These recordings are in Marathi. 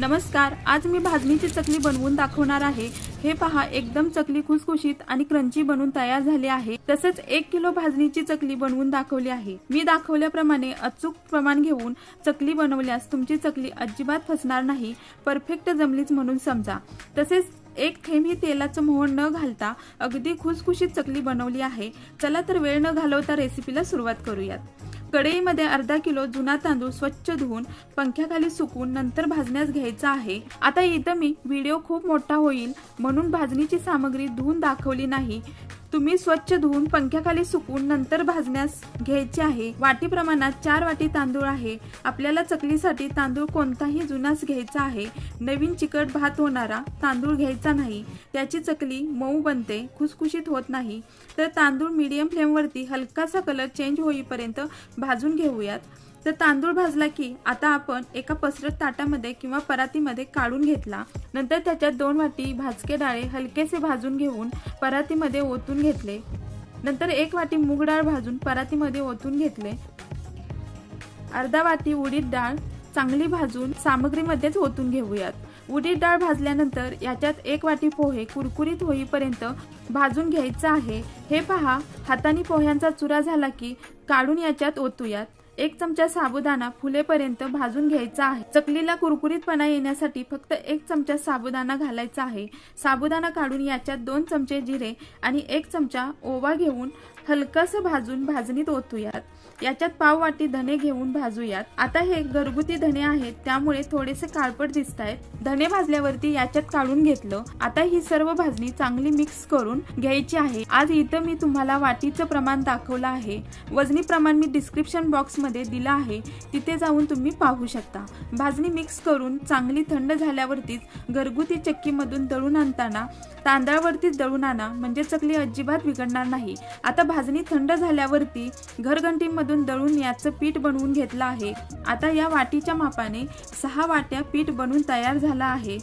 नमस्कार आज मी भाजणीची चकली बनवून दाखवणार आहे. हे पहा एकदम चकली खुसखुशीत आणि क्रंची बनवून तयार झाली आहे. तसेच एक किलो भाजणीची चकली बनवून दाखवली आहे. मी दाखवल्याप्रमाणे अचूक प्रमाण घेऊन चकली बनवल्यास तुमची चकली अजिबात फसणार नाही. परफेक्ट जमलीच म्हणून समजा. तसेच एक थेंबही तेलाचं मोहन न घालता अगदी खुसखुशीत चकली बनवली आहे. चला तर वेळ न घालवता रेसिपीला सुरुवात करूयात. कढईमध्ये अर्धा किलो जुना तांदूळ स्वच्छ धुवून पंख्याखाली सुकून नंतर भाजण्यास घ्यायचा आहे. आता इथं मी व्हिडिओ खूप मोठा होईल म्हणून भाजणीची सामग्री धुवून दाखवली नाही. तुम्ही स्वच्छ धुवून पंख्याखाली सुकून नंतर भाजण्यास घ्यायचे आहे. वाटी प्रमाणात चार वाटी तांदूळ आहे. आपल्याला चकलीसाठी तांदूळ कोणताही जुनाच घ्यायचा आहे. नवीन चिकट भात होणारा तांदूळ घ्यायचा नाही. त्याची चकली मऊ बनते खुसखुशीत होत नाही. तर तांदूळ मीडियम फ्लेमवरती हलकासा कलर चेंज होईपर्यंत भाजून घेऊयात. तर तांदूळ भाजला की आता आपण एका पसरत ताटामध्ये किंवा परातीमध्ये काढून घेतला नंतर त्याच्यात दोन वाटी भाजके डाळे हलकेसे भाजून घेऊन परातीमध्ये ओतून घेतले. नंतर एक वाटी मूग डाळ भाजून परातीमध्ये ओतून घेतले. अर्धा वाटी उडीद डाळ चांगली भाजून सामग्रीमध्येच ओतून घेऊयात. उडीद डाळ भाजल्यानंतर याच्यात एक वाटी पोहे कुरकुरीत होईपर्यंत भाजून घ्यायचं आहे. हे पहा हाताने पोह्यांचा चुरा झाला की काढून याच्यात ओतूयात. एक चमचा साबुदाणा फुलेपर्यंत भाजून घ्यायचा आहे. चकलीला कुरकुरीतपणा येण्यासाठी फक्त एक चमचा साबुदाणा घालायचा आहे. साबुदाणा काढून याच्यात दोन चमचे जिरे आणि एक चमचा ओवा घेऊन हलकस भाजून भाजणीत ओतूयात. याच्यात पाव वाटी धने घेऊन भाजूयात. आता हे घरगुती धने आहेत त्यामुळे थोडेसे काळपट दिसत आहेत धने भाजल्यावरती याच्यात काढून घेतलं. आता ही सर्व भाजणी चांगली मिक्स करून घ्यायची आहे. आज इथं मी तुम्हाला वाटीचं प्रमाण दाखवलं आहे. वजनी प्रमाण मी डिस्क्रिप्शन बॉक्समध्ये दिलं आहे. तिथे जाऊन तुम्ही पाहू शकता. भाजणी मिक्स करून चांगली थंड झाल्यावरतीच घरगुती चक्कीमधून दळून आणताना तांदळावरतीच दळून आणा म्हणजे चकली अजिबात बिघडणार नाही. आता भाजणी थंड झाल्यावरती घरघंटीमधून दळून याचं पीठ बनवून घेतलं आहे. आता या वाटीच्या मापाने सहा वाट्या पीठ बनवून तयार झाला आहे.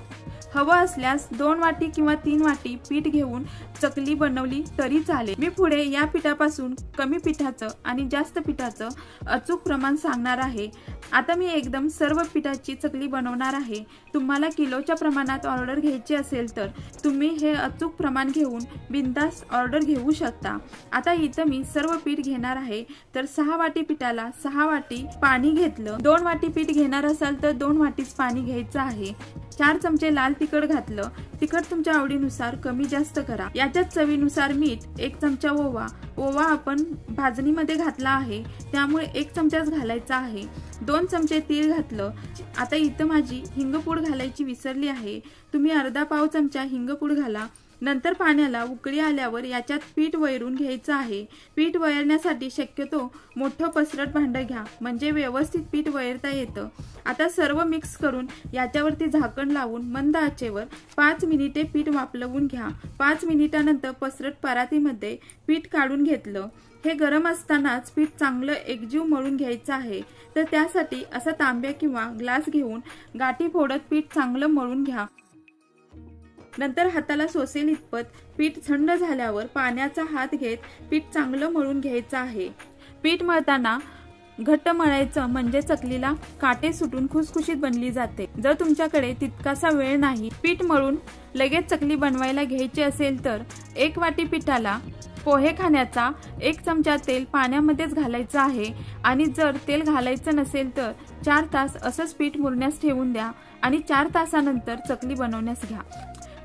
हवं असल्यास दोन वाटी किंवा तीन वाटी पीठ घेऊन चकली बनवली तरी चालेल. मी पुढे या पिठापासून कमी पिठाचं आणि जास्त पिठाचं अचूक प्रमाण सांगणार आहे. आता मी एकदम सर्व पिठाची चकली बनवणार आहे. तुम्हाला किलोच्या प्रमाणात ऑर्डर घ्यायची असेल तर तुम्ही हे अचूक प्रमाण घेऊन बिंदास ऑर्डर घेऊ शकता. आता इथं मी सर्व पीठ घेणार आहे. तर सहा वाटी पिठाला सहा वाटी पाणी घेतलं. दोन वाटी पीठ घेणार असाल तर दोन वाटीच पाणी घ्यायचं आहे. चार चमचे लाल तिखट घातलं तिखट तुमच्या आवडीनुसार कमी जास्त करा. याच्याच चवीनुसार मीठ एक चमचा ओवा. ओवा आपण भाजणीमध्ये घातला आहे त्यामुळे एक चमचाच घालायचा आहे. दोन चमचे तीळ घातलं. आता इथं माझी हिंगपूड घालायची विसरली आहे. तुम्ही अर्धा पाव चमचा हिंगपूड घाला. नंतर पाण्याला उकळी आल्यावर याच्यात पीठ वैरून घ्यायचं आहे. पीठ वैरण्यासाठी शक्यतो मोठं पसरट भांडं घ्या म्हणजे व्यवस्थित पीठ वैरता येतं. आता सर्व मिक्स करून याच्यावरती झाकण लावून मंद आचेवर पाच मिनिटे पीठ वापलवून घ्या. पाच मिनिटानंतर पसरट परातीमध्ये पीठ काढून घेतलं. हे गरम असतानाच पीठ चांगलं एकजीव मळून घ्यायचं आहे. तर त्यासाठी असा तांब्या किंवा ग्लास घेऊन गाठी फोडत पीठ चांगलं मळून घ्या. नंतर हाताला सोसेल इतपत पीठ थंड झाल्यावर पाण्याचा हात घेत पीठ चांगलं मळून घ्यायचं आहे. पीठ मळताना घट्ट मळायचं म्हणजे चकलीला काटे सुटून खुसखुशीत बनली जाते. जर तुमच्याकडे तितकासा वेळ नाही पीठ मळून लगेच चकली बनवायला घ्यायची असेल तर एक वाटी पिठाला पोहे खाण्याचा एक चमचा तेल पाण्यामध्येच घालायचं आहे आणि जर तेल घालायचं नसेल तर चार तास असंच पीठ मुरण्यास ठेवून द्या आणि चार तासानंतर चकली बनवण्यास घ्या.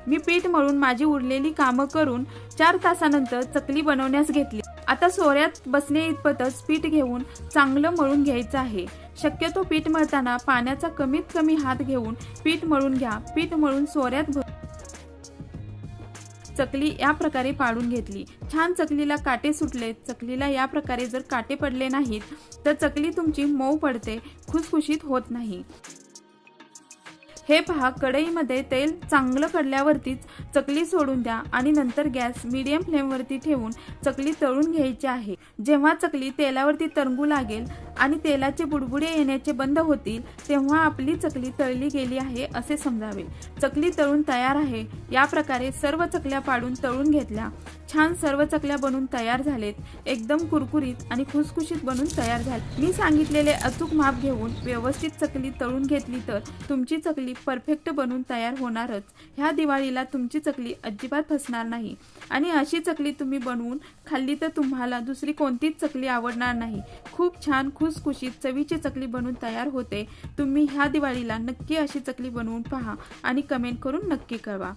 मी पीठ मळून माझी उरलेली कामं करून चार तासानंतर चकली बनवण्यास घेतली. आता सोऱ्यात बसणे इतपतच पीठ घेऊन चांगलं मळून घ्यायचं आहे. शक्यतो पीठ मळताना पाण्याचा कमीत कमी हात घेऊन पीठ मळून घ्या. पीठ मळून सोऱ्यात भर चकली या प्रकारे पाडून घेतली. छान चकलीला काटे सुटले. चकलीला या प्रकारे जर काटे पडले नाहीत तर चकली तुमची मऊ पडते. खुसखुशीत होत नाही. हे पहा कढईमध्ये तेल चांगलं कडल्यावरतीच चकली सोडून द्या आणि नंतर गॅस मीडियम फ्लेमवरती ठेवून चकली तळून घ्यायची आहे. जेव्हा चकली तेलावरती तरंगू लागेल आणि तेलाचे बुडबुडे येण्याचे बंद होतील तेव्हा आपली चकली तळली गेली आहे असे समजावे. चकली तळून तयार आहे. या प्रकारे सर्व चकल्या पाडून तळून घेतल्या. छान सर्व चकल्या बनून तयार झालेत. एकदम कुरकुरीत आणि खुसखुशीत बनून तयार झाले मी सांगितलेले अचूक माप घेऊन व्यवस्थित चकली तळून घेतली तर तुमची चकली परफेक्ट बनून तयार होणारच. ह्या दिवाळीला तुमची चकली अजिबात फसणार नाही. आणि अशी चकली तुम्ही बनवून खाल्ली तर तुम्हाला दुसरी कोणतीच चकली आवडणार नाही. खूप छान खुसखुशीत चवीची चकली बनवून तयार होते. तुम्ही ह्या दिवाळीला नक्की अशी चकली बनवून पहा आणि कमेंट करून नक्की कळवा.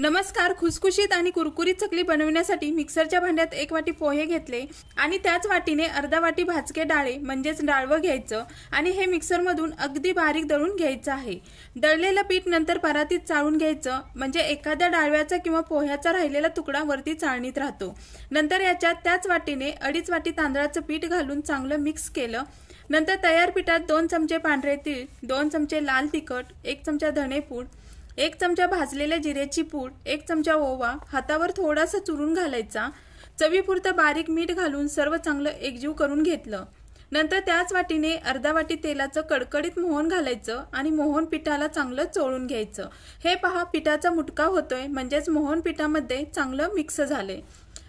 नमस्कार खुसखुशीत आणि कुरकुरीत चकली बनवण्यासाठी मिक्सरच्या भांड्यात एक वाटी पोहे घेतले आणि त्याच वाटीने अर्धा वाटी भाजके डाळे म्हणजेच डाळवं घ्यायचं आणि हे मिक्सरमधून अगदी बारीक दळून घ्यायचं आहे. दळलेलं पीठ नंतर परातीत चाळून घ्यायचं म्हणजे एखाद्या डाळव्याचा किंवा पोह्याचा राहिलेला तुकडा वरती चाळणीत राहतो. नंतर याच्यात त्याच वाटीने अडीच वाटी तांदळाचं पीठ घालून चांगलं मिक्स केलं. नंतर तयार पिठात दोन चमचे पांढरे तीळ दोन चमचे लाल तिखट एक चमचा धणेपूड एक चमचा भाजलेल्या जिऱ्याची पूड एक चमचा ओवा हातावर थोडासा चुरून घालायचा. चवीपुरतं बारीक मीठ घालून सर्व चांगलं एकजीव करून घेतलं. नंतर त्याच वाटीने अर्धा वाटी तेलाचं कडकडीत मोहन घालायचं आणि मोहन पिठाला चांगलं चोळून घ्यायचं. हे पहा पिठाचा मुटका होतोय म्हणजेच मोहन पिठामध्ये चांगलं मिक्स झालंय.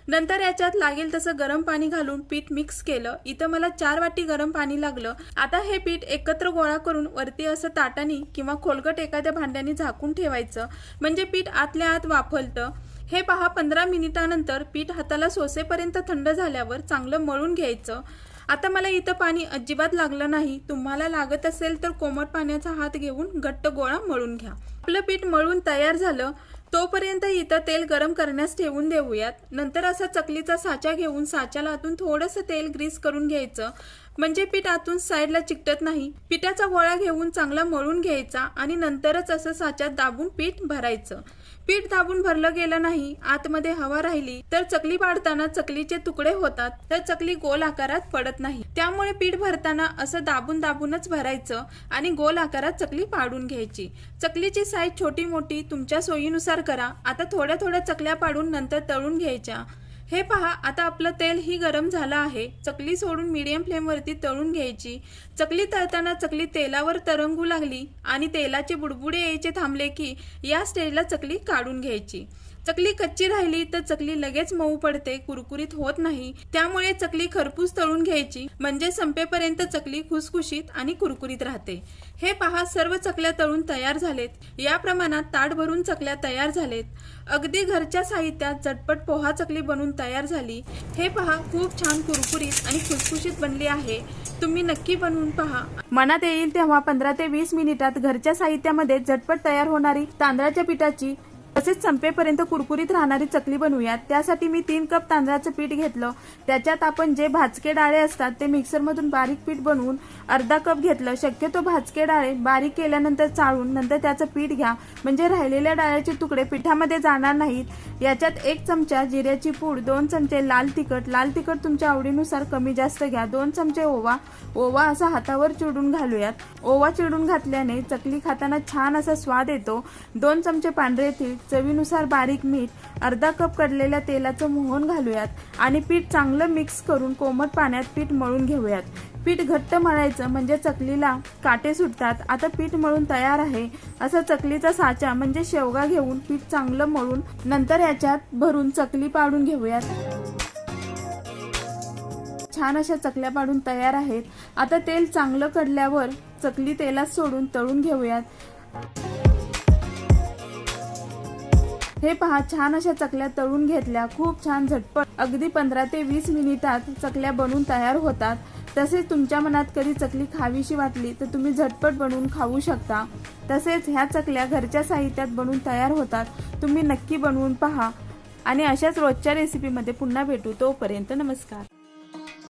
नंतर याच्यात लागेल तसं गरम पाणी घालून पीठ मिक्स केलं. इथं मला चार वाटी गरम पाणी लागलं. आता हे पीठ एकत्र गोळा करून वरती असं ताटानी किंवा खोलगट एखाद्या भांड्याने झाकून ठेवायचं. म्हणजे पीठ आतल्या आत वाफलतं. हे पहा पंधरा मिनिटानंतर पीठ हाताला सोसेपर्यंत थंड झाल्यावर चांगलं मळून घ्यायचं. आता मला इथं पाणी अजिबात लागलं नाही. तुम्हाला लागत असेल तर कोमट पाण्याचा हात घेऊन घट्ट गोळा मळून घ्या. आपलं पीठ मळून तयार झालं. तोपर्यंत इथं तेल गरम करण्यास ठेवून देऊयात. नंतर असा चकलीचा साचा घेऊन साच्याला आतून थोडंसं तेल ग्रीस करून घ्यायचं. म्हणजे पीठ आतून साईडला चिकटत नाही. पिठाचा गोळा घेऊन चांगला मळून घ्यायचा आणि नंतरच असं साच्यात दाबून पीठ भरायचं. पीठ दाबून भरलं गेलं नाही आतमध्ये हवा राहिली तर चकली पाडताना चकलीचे तुकडे होतात तर चकली गोल आकारात पडत नाही. त्यामुळे पीठ भरताना असं दाबून दाबूनच भरायचं आणि गोल आकारात चकली पाडून घ्यायची. चकलीची साईज छोटी मोठी तुमच्या सोयीनुसार करा. आता थोड्या थोड्या चकल्या पाडून नंतर तळून घ्यायच्या. हे पहा आता आपलं तेल ही गरम झालं आहे. चकली सोडून मीडियम फ्लेमवरती तळून घ्यायची. चकली तळताना चकली तेलावर तरंगू लागली आणि तेलाचे बुडबुडे यायचे थांबले की या स्टेजला चकली काढून घ्यायची. चकली कच्ची राहिली तर चकली लगेच मऊ पडते कुरकुरीत होत नाही. त्यामुळे चकली खरपूस तळून घ्यायची म्हणजे संपेपर्यंत चकली खुसखुशीत आणि कुरकुरीत राहते. हे पहा सर्व चकल्या तळून तयार झालेत. या प्रमाणात ताट भरून चकल्या तयार झालेत. अगदी घरच्या साहित्यात झटपट पोहा चकली बनवून तयार झाली. हे पहा खूप छान कुरकुरीत आणि खुसखुशीत बनली आहे. तुम्ही नक्की बनवून पहा. मनात येईल तेव्हा पंधरा ते वीस मिनिटात घरच्या साहित्यामध्ये झटपट तयार होणारी तांदळाच्या पिठाची तसेच संपेपर्यंत कुरकुरीत राहणारी चकली बनवूयात. त्यासाठी मी तीन कप तांदळाचं पीठ घेतलं. त्याच्यात आपण जे भाजके डाळे असतात ते मिक्सरमधून बारीक पीठ बनवून अर्धा कप घेतलं. शक्यतो भाजके डाळे बारीक केल्यानंतर चाळून नंतर त्याचं पीठ घ्या. म्हणजे राहिलेल्या डाळ्याचे तुकडे पिठामध्ये जाणार नाहीत. याच्यात एक चमचा जिऱ्याची पूड दोन चमचे लाल तिखट. लाल तिखट तुमच्या आवडीनुसार कमी जास्त घ्या. दोन चमचे ओवा. ओवा असा हातावर चिडून घालूयात. ओवा चिडून घातल्याने चकली खाताना छान असा स्वाद येतो. दोन चमचे पांढरे तीळ चवीनुसार बारीक मीठ अर्धा कप कडलेल्या तेलाचं मोहन घालूयात आणि पीठ चांगलं मिक्स करून कोमट पाण्यात पीठ मळून घेऊयात. पीठ घट्ट मळायचं म्हणजे चकलीला काटे सुटतात. आता पीठ मळून तयार आहे. असा चकलीचा साचा म्हणजे शेवगा घेऊन पीठ चांगलं मळून नंतर याच्यात भरून चकली पाडून घेऊयात. छान अशा चकल्या पाडून तयार आहेत. आता तेल चांगलं कडल्यावर चकली तेलात सोडून तळून घेऊयात. हे पहा छान अशा चकल्या तळून घेतल्या. खूप छान झटपट. अगदी पंधरा ते वीस मिनिटात चकल्या बनवून तयार होतात. तसेच तुमच्या मनात कधी चकली खावीशी वाटली तर तुम्ही झटपट बनवून खाऊ शकता. तसेच ह्या चकल्या घरच्या साहित्यात बनवून तयार होतात. तुम्ही नक्की बनवून पहा. आणि अशाच रोजच्या रेसिपीमध्ये पुन्हा भेटू. तोपर्यंत नमस्कार.